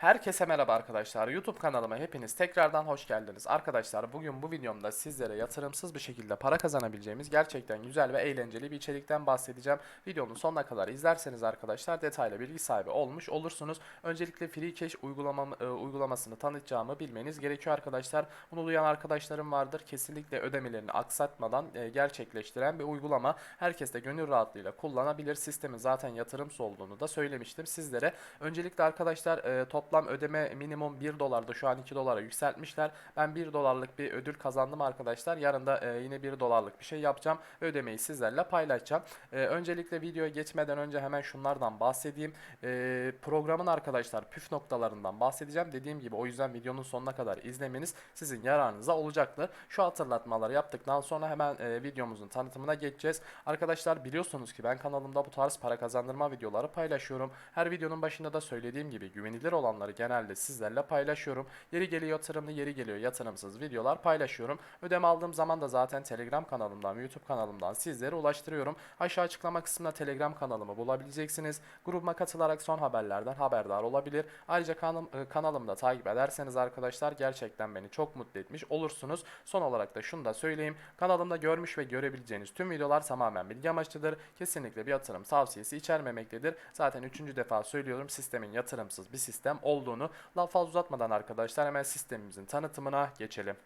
Herkese merhaba arkadaşlar. YouTube kanalıma hepiniz tekrardan hoş geldiniz. Arkadaşlar bugün bu videomda sizlere yatırımsız bir şekilde para kazanabileceğimiz gerçekten güzel ve eğlenceli bir içerikten bahsedeceğim. Videonun sonuna kadar izlerseniz arkadaşlar detaylı bilgi sahibi olmuş olursunuz. Öncelikle Free Cash uygulamam, e, uygulamasını tanıtacağımı bilmeniz gerekiyor arkadaşlar. Bunu duyan arkadaşlarım vardır. Kesinlikle ödemelerini aksatmadan e, gerçekleştiren bir uygulama. Herkes de gönül rahatlığıyla kullanabilir. Sistemin zaten yatırımsız olduğunu da söylemiştim sizlere. Öncelikle arkadaşlar e, toplam ödeme minimum 1 dolardı. Şu an 2 dolara yükseltmişler. Ben 1 dolarlık bir ödül kazandım arkadaşlar. Yarın da e, yine 1 dolarlık bir şey yapacağım. Ödemeyi sizlerle paylaşacağım. E, öncelikle videoya geçmeden önce hemen şunlardan bahsedeyim. E, programın arkadaşlar püf noktalarından bahsedeceğim. Dediğim gibi o yüzden videonun sonuna kadar izlemeniz sizin yararınıza olacaktır. Şu hatırlatmaları yaptıktan sonra hemen e, videomuzun tanıtımına geçeceğiz. Arkadaşlar biliyorsunuz ki ben kanalımda bu tarz para kazandırma videoları paylaşıyorum. Her videonun başında da söylediğim gibi güvenilir olanları genelde sizlerle paylaşıyorum. Yeri geliyor yatırımlı, yeri geliyor yatırımsız videolar paylaşıyorum. Ödeme aldığım zaman da zaten Telegram kanalımdan YouTube kanalımdan sizlere ulaştırıyorum. Aşağı açıklama kısmında Telegram kanalımı bulabileceksiniz. Grubuma katılarak son haberlerden haberdar olabilir. Ayrıca kanalım, e, kanalımda takip ederseniz arkadaşlar gerçekten beni çok mutlu etmiş olursunuz. Son olarak da şunu da söyleyeyim. Kanalımda görmüş ve görebileceğiniz tüm videolar tamamen bilgi amaçlıdır. Kesinlikle bir yatırım tavsiyesi içermemektedir. Zaten üçüncü defa söylüyorum sistemin yatırımsız bir sistem olduğunu. Laf fazla uzatmadan arkadaşlar hemen sistemimizin tanıtımına geçelim.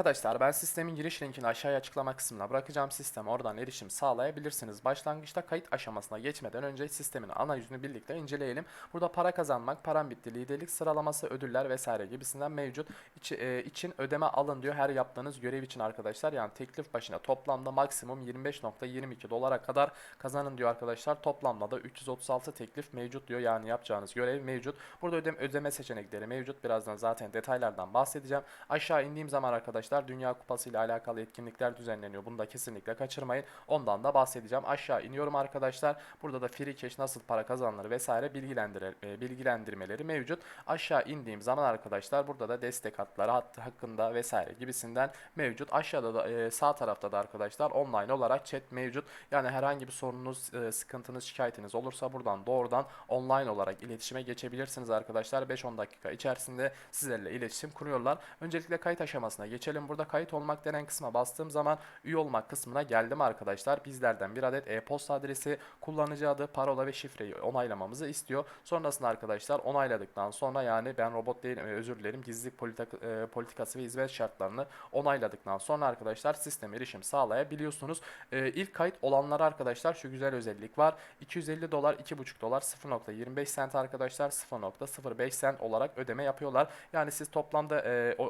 Arkadaşlar ben sistemin giriş linkini aşağıya açıklama kısmına bırakacağım. Sistem oradan erişim sağlayabilirsiniz. Başlangıçta kayıt aşamasına geçmeden önce sistemin ana yüzünü birlikte inceleyelim. Burada para kazanmak, param bitti, liderlik sıralaması, ödüller vesaire gibisinden mevcut. İçi, e, için ödeme alın diyor her yaptığınız görev için arkadaşlar. Yani teklif başına toplamda maksimum 25.22 dolara kadar kazanın diyor arkadaşlar. Toplamda da 336 teklif mevcut diyor. Yani yapacağınız görev mevcut. Burada ödeme, ödeme seçenekleri mevcut. Birazdan zaten detaylardan bahsedeceğim. Aşağı indiğim zaman arkadaşlar Dünya Kupası ile alakalı etkinlikler düzenleniyor. Bunu da kesinlikle kaçırmayın. Ondan da bahsedeceğim. Aşağı iniyorum arkadaşlar. Burada da free cash nasıl para kazanılır vesaire bilgilendir e, bilgilendirmeleri mevcut. Aşağı indiğim zaman arkadaşlar burada da destek hatları hattı hakkında vesaire gibisinden mevcut. Aşağıda da e, sağ tarafta da arkadaşlar online olarak chat mevcut. Yani herhangi bir sorununuz, e, sıkıntınız, şikayetiniz olursa buradan doğrudan online olarak iletişime geçebilirsiniz arkadaşlar. 5-10 dakika içerisinde sizlerle iletişim kuruyorlar. Öncelikle kayıt aşamasına geçelim. Burada kayıt olmak denen kısma bastığım zaman üye olmak kısmına geldim arkadaşlar. Bizlerden bir adet e-posta adresi, kullanıcı adı, parola ve şifreyi onaylamamızı istiyor. Sonrasında arkadaşlar onayladıktan sonra yani ben robot değilim e, özür dilerim gizlilik e, politikası ve hizmet şartlarını onayladıktan sonra arkadaşlar sisteme erişim sağlayabiliyorsunuz. E, ilk kayıt olanlara arkadaşlar şu güzel özellik var. 250 dolar 2,5 dolar 0.25 sent arkadaşlar 0.05 sent olarak ödeme yapıyorlar. Yani siz toplamda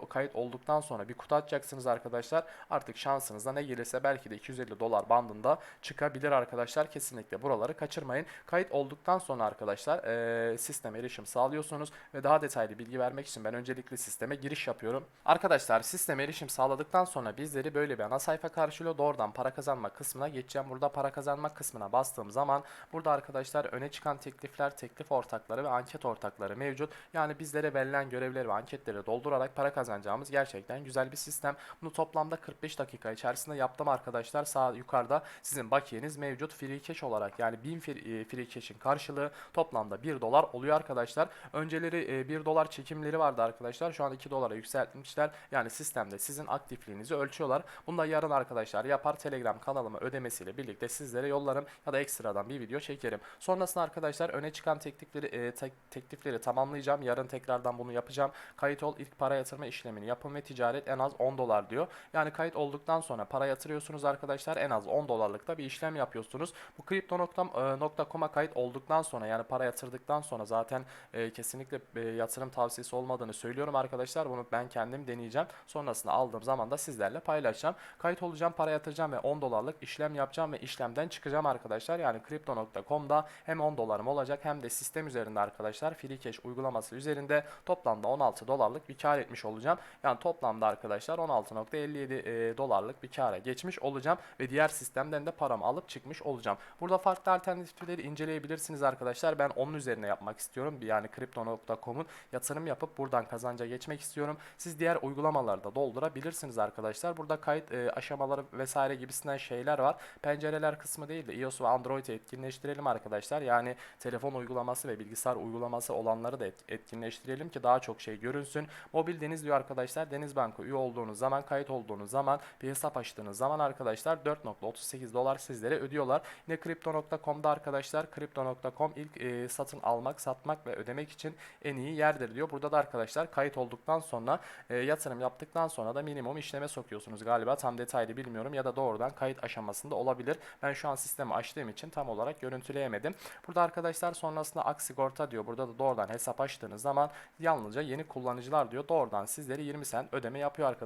kayıt olduktan sonra bir kutu atacaksınız arkadaşlar. Artık şansınıza ne gelirse belki de 250 dolar bandında çıkabilir arkadaşlar. Kesinlikle buraları kaçırmayın. Kayıt olduktan sonra arkadaşlar e, sisteme erişim sağlıyorsunuz ve daha detaylı bilgi vermek için ben öncelikle sisteme giriş yapıyorum. Arkadaşlar sisteme erişim sağladıktan sonra bizleri böyle bir ana sayfa karşılıyor. Doğrudan para kazanma kısmına geçeceğim. Burada para kazanma kısmına bastığım zaman burada arkadaşlar öne çıkan teklifler, teklif ortakları ve anket ortakları mevcut. Yani bizlere verilen görevleri ve anketleri doldurarak para kazanacağımız gerçekten güzel bir sistem. Bunu toplamda 45 dakika içerisinde yaptım arkadaşlar. Sağ yukarıda sizin bakiyeniz mevcut. Free cash olarak yani 1000 free, e, free cash'in karşılığı toplamda 1 dolar oluyor arkadaşlar. Önceleri 1 dolar çekimleri vardı arkadaşlar. Şu an 2 dolara yükseltmişler. Yani sistemde sizin aktifliğinizi ölçüyorlar. Bunu da yarın arkadaşlar yapar Telegram kanalıma ödemesiyle birlikte sizlere yollarım ya da ekstradan bir video çekerim. Sonrasında arkadaşlar öne çıkan teklifleri e, tek, teklifleri tamamlayacağım. Yarın tekrardan bunu yapacağım. Kayıt ol ilk para yatırma işlemini yapın ve ticaret en az 10 dolar diyor. Yani kayıt olduktan sonra para yatırıyorsunuz arkadaşlar. En az 10 dolarlıkta bir işlem yapıyorsunuz. Bu crypto.com'a kayıt olduktan sonra yani para yatırdıktan sonra zaten e, kesinlikle e, yatırım tavsiyesi olmadığını söylüyorum arkadaşlar. Bunu ben kendim deneyeceğim. Sonrasında aldığım zaman da sizlerle paylaşacağım. Kayıt olacağım, para yatıracağım ve 10 dolarlık işlem yapacağım ve işlemden çıkacağım arkadaşlar. Yani crypto.com'da hem 10 dolarım olacak hem de sistem üzerinde arkadaşlar Free Cash uygulaması üzerinde toplamda 16 dolarlık bir kar etmiş olacağım. Yani toplamda arkadaşlar 16.57 e, dolarlık bir kâra geçmiş olacağım ve diğer sistemden de paramı alıp çıkmış olacağım. Burada farklı alternatifleri inceleyebilirsiniz arkadaşlar. Ben onun üzerine yapmak istiyorum. Yani Crypto.com'un yatırım yapıp buradan kazanca geçmek istiyorum. Siz diğer uygulamalarda doldurabilirsiniz arkadaşlar. Burada kayıt e, aşamaları vesaire gibisinden şeyler var. Pencereler kısmı değil de iOS ve Android'i etkinleştirelim arkadaşlar. Yani telefon uygulaması ve bilgisayar uygulaması olanları da et- etkinleştirelim ki daha çok şey görünsün. Mobil Deniz diyor arkadaşlar. Deniz Bank'a üye olduğunuz zaman, kayıt olduğunuz zaman, bir hesap açtığınız zaman arkadaşlar 4.38 dolar sizlere ödüyorlar. Yine Crypto.com'da arkadaşlar Crypto.com ilk e, satın almak, satmak ve ödemek için en iyi yerdir diyor. Burada da arkadaşlar kayıt olduktan sonra e, yatırım yaptıktan sonra da minimum işleme sokuyorsunuz galiba. Tam detaylı bilmiyorum ya da doğrudan kayıt aşamasında olabilir. Ben şu an sistemi açtığım için tam olarak görüntüleyemedim. Burada arkadaşlar sonrasında ak sigorta diyor. Burada da doğrudan hesap açtığınız zaman yalnızca yeni kullanıcılar diyor. Doğrudan sizlere 20 sent ödeme yapıyor arkadaşlar.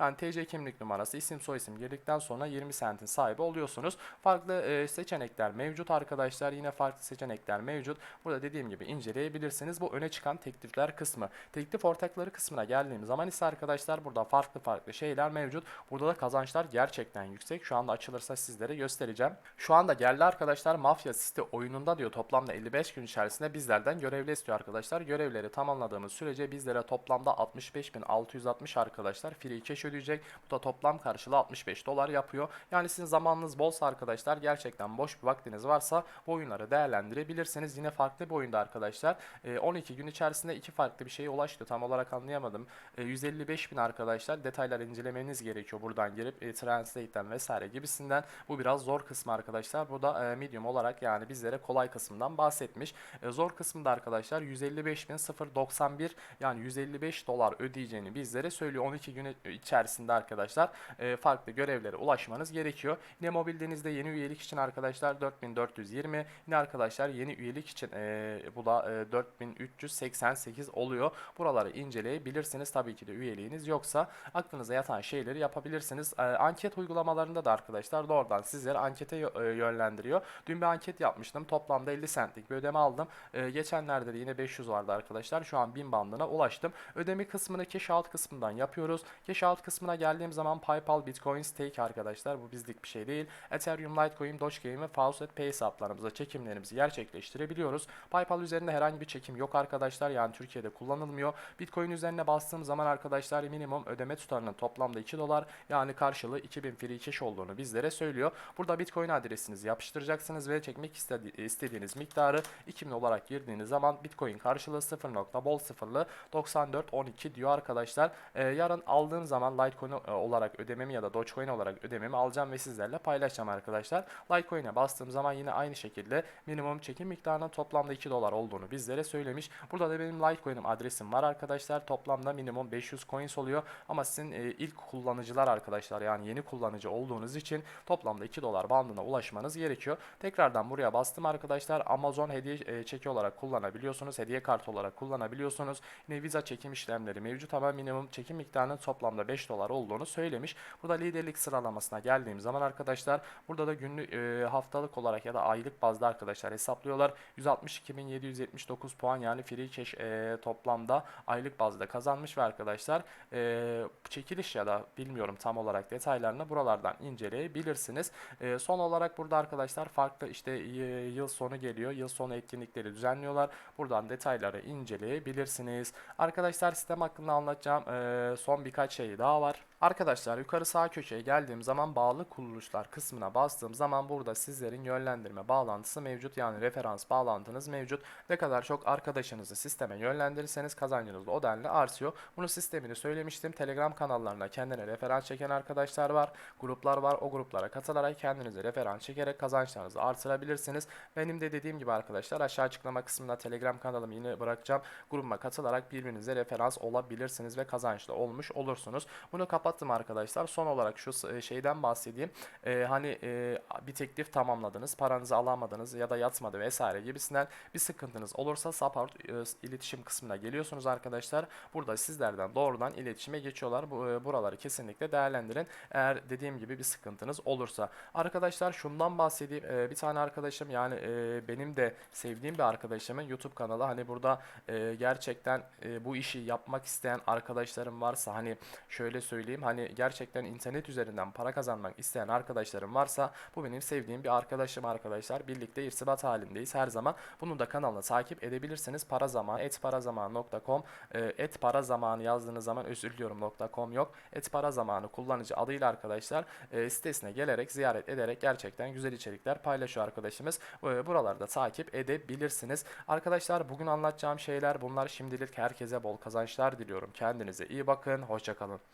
Yani TC kimlik numarası, isim soyisim girdikten sonra 20 sentin sahibi oluyorsunuz. Farklı e, seçenekler mevcut arkadaşlar. Yine farklı seçenekler mevcut. Burada dediğim gibi inceleyebilirsiniz. Bu öne çıkan teklifler kısmı. Teklif ortakları kısmına geldiğimiz zaman ise arkadaşlar burada farklı farklı şeyler mevcut. Burada da kazançlar gerçekten yüksek. Şu anda açılırsa sizlere göstereceğim. Şu anda geldi arkadaşlar mafya site oyununda diyor toplamda 55 gün içerisinde bizlerden görevli istiyor arkadaşlar. Görevleri tamamladığımız sürece bizlere toplamda 65.660 arkadaşlar free cash ödeyecek. Bu da toplam karşılığı 65 dolar yapıyor. Yani sizin zamanınız bolsa arkadaşlar gerçekten boş bir vaktiniz varsa bu oyunları değerlendirebilirsiniz. Yine farklı bir oyunda arkadaşlar e, 12 gün içerisinde iki farklı bir şeye ulaştı. Tam olarak anlayamadım. E, 155 bin arkadaşlar detayları incelemeniz gerekiyor buradan girip e, translate'den vesaire gibisinden. Bu biraz zor kısmı arkadaşlar. Bu da e, medium olarak yani bizlere kolay kısımdan bahsetmiş. E, zor kısmında arkadaşlar 155.091 yani 155 dolar ödeyeceğini bizlere söylüyor. 12 gün içerisinde arkadaşlar e, farklı görevlere ulaşmanız gerekiyor. Yine mobil denizde yeni üyelik için arkadaşlar 4420 yine arkadaşlar yeni üyelik için e, bu da e, 4388 oluyor. Buraları inceleyebilirsiniz. Tabii ki de üyeliğiniz yoksa aklınıza yatan şeyleri yapabilirsiniz. E, anket uygulamalarında da arkadaşlar doğrudan sizleri ankete e, yönlendiriyor. Dün bir anket yapmıştım. Toplamda 50 centlik bir ödeme aldım. E, geçenlerde de yine 500 vardı arkadaşlar. Şu an 1000 bandına ulaştım. Ödeme kısmını cash out kısmından yapıyoruz. Cash out kısmına geldiğim zaman PayPal, Bitcoin, Stake arkadaşlar. Bu bizlik bir şey değil. Ethereum, Litecoin, Dogecoin ve Faucet Pay hesaplarımıza çekimlerimizi gerçekleştirebiliyoruz. PayPal üzerinde herhangi bir çekim yok arkadaşlar. Yani Türkiye'de kullanılmıyor. Bitcoin üzerine bastığım zaman arkadaşlar minimum ödeme tutarının toplamda 2 dolar yani karşılığı 2000 free cash olduğunu bizlere söylüyor. Burada Bitcoin adresinizi yapıştıracaksınız ve çekmek istedi- istediğiniz miktarı 2000 olarak girdiğiniz zaman Bitcoin karşılığı 0.bol sıfırlı 94.12 diyor arkadaşlar. Ee, yarın aldığım zaman Litecoin e, olarak ödememi ya da Dogecoin olarak ödememi alacağım ve sizlerle paylaşacağım arkadaşlar. Litecoin'e bastığım zaman yine aynı şekilde minimum çekim miktarının toplamda 2 dolar olduğunu bizlere söylemiş. Burada da benim Litecoin'im adresim var arkadaşlar. Toplamda minimum 500 coins oluyor. Ama sizin e, ilk kullanıcılar arkadaşlar yani yeni kullanıcı olduğunuz için toplamda 2 dolar bandına ulaşmanız gerekiyor. Tekrardan buraya bastım arkadaşlar. Amazon hediye e, çeki olarak kullanabiliyorsunuz. Hediye kartı olarak kullanabiliyorsunuz. Yine Visa çekim işlemleri mevcut ama minimum çekim miktarının toplamda 5 dolar olduğunu söylemiş. Burada liderlik sıralamasına geldiğim zaman arkadaşlar burada da günlük e, haftalık olarak ya da aylık bazda arkadaşlar hesaplıyorlar. 162.779 puan yani free cash e, toplamda aylık bazda kazanmış ve arkadaşlar e, çekiliş ya da bilmiyorum tam olarak detaylarını buralardan inceleyebilirsiniz. E, son olarak burada arkadaşlar farklı işte y- yıl sonu geliyor. Yıl sonu etkinlikleri düzenliyorlar. Buradan detayları inceleyebilirsiniz. Arkadaşlar sistem hakkında anlatacağım e, son birkaç şey daha var. Arkadaşlar yukarı sağ köşeye geldiğim zaman bağlı kuruluşlar kısmına bastığım zaman burada sizlerin yönlendirme bağlantısı mevcut. Yani referans bağlantınız mevcut. Ne kadar çok arkadaşınızı sisteme yönlendirirseniz kazancınız o denli artıyor. Bunu sistemini söylemiştim. Telegram kanallarına kendine referans çeken arkadaşlar var. Gruplar var. O gruplara katılarak kendinize referans çekerek kazançlarınızı artırabilirsiniz. Benim de dediğim gibi arkadaşlar aşağı açıklama kısmında Telegram kanalımı yine bırakacağım. Grubuma katılarak birbirinize referans olabilirsiniz ve kazançlı olmuş olursunuz. Bunu kapattım arkadaşlar. Son olarak şu s- şeyden bahsedeyim. Ee, hani e, bir teklif tamamladınız, paranızı alamadınız ya da yatmadı vesaire gibisinden bir sıkıntınız olursa support e, iletişim kısmına geliyorsunuz arkadaşlar. Burada sizlerden doğrudan iletişime geçiyorlar. Bu e, buraları kesinlikle değerlendirin. Eğer dediğim gibi bir sıkıntınız olursa. Arkadaşlar şundan bahsedeyim. Ee, bir tane arkadaşım yani e, benim de sevdiğim bir arkadaşımın YouTube kanalı. Hani burada e, gerçekten e, bu işi yapmak isteyen arkadaşlarım varsa hani şöyle söyleyeyim Hani gerçekten internet üzerinden para kazanmak isteyen arkadaşlarım varsa bu benim sevdiğim bir arkadaşım arkadaşlar. Birlikte irtibat halindeyiz her zaman. Bunu da kanalına takip edebilirsiniz. Para zaman etparazaman.com e, et para zamanı yazdığınız zaman özür diliyorum .com yok. Et para zamanı kullanıcı adıyla arkadaşlar e, sitesine gelerek ziyaret ederek gerçekten güzel içerikler paylaşıyor arkadaşımız. E, buralarda takip edebilirsiniz. Arkadaşlar bugün anlatacağım şeyler bunlar. Şimdilik herkese bol kazançlar diliyorum. Kendinize iyi bakın. Hoşçakalın.